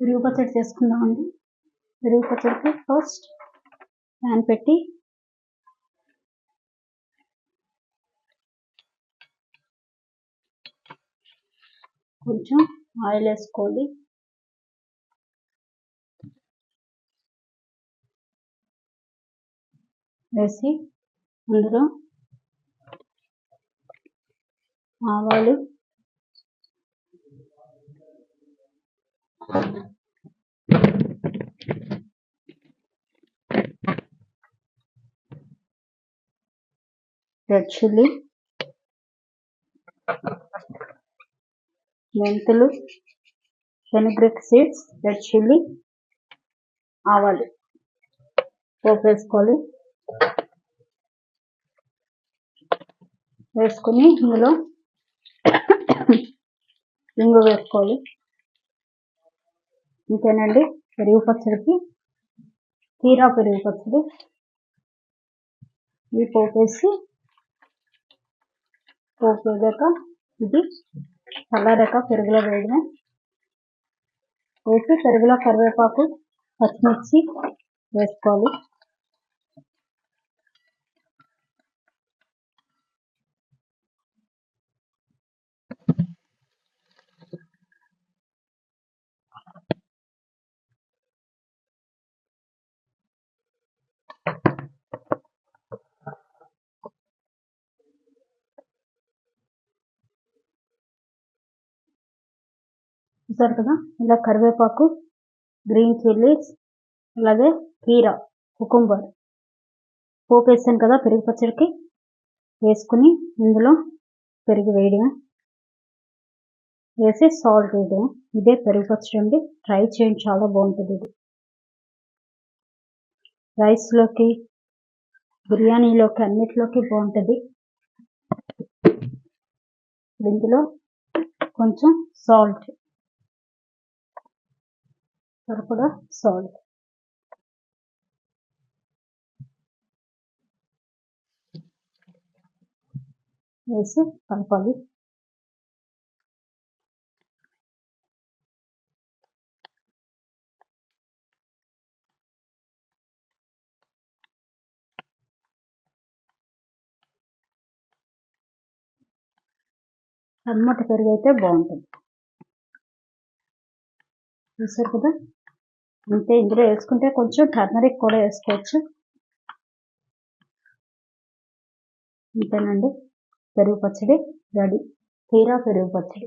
పెరుగు పచ్చడి చేసుకుందామండి. పెరుగు పచ్చడికి ఫస్ట్ ప్యాన్ పెట్టి కొంచెం ఆయిల్ వేసుకోవాలి. వేసి అందులో ఆవాలు రెడ్ చిల్లీ మెంతులు శనగ్రెక్ సీడ్స్ రెడ్ చిల్లీ ఆవాలు. పోపు వేసుకోవాలి వేసుకుని ఇందులో ఇంగు వేసుకోవాలి. ఇంతేనండి. పెరుగు పచ్చడికి కీరా పెరుగు పచ్చడి. ఈ పోపు పోపు వేగాక ఇది చల్లారాక పెరుగులో వేయడమే. వేసి పెరుగులో కరివేపాకు పచ్చిమిర్చి వేసుకోవాలి. చూసారు కదా? ఇలా కరివేపాకు గ్రీన్ చిల్లీస్ అలాగే కీరా కుకుంబర్ పోపు వేసాను కదా పెరుగు పచ్చడికి. వేసుకుని ఇందులో పెరుగు వేయడమే. వేసి సాల్ట్ వేయడమే. ఇదే పెరుగు పచ్చడి అండి. ట్రై చేయండి. చాలా బాగుంటుంది ఇది. రైస్లోకి బిర్యానీలోకి అన్నిటిలోకి బాగుంటుంది. ఇందులో కొంచెం సాల్ట్ సరిపడా సాల్ట్ వేసి కలపాలి టమాట పెరుగు అయితే బాగుంటుంది చూసారు కదా అంతే ఇందులో వేసుకుంటే కొంచెం టర్మరిక్ కూడా వేసుకోవచ్చు. అంతేనండి పెరుగు పచ్చడి రెడీ. తీరా పెరుగు పచ్చడి.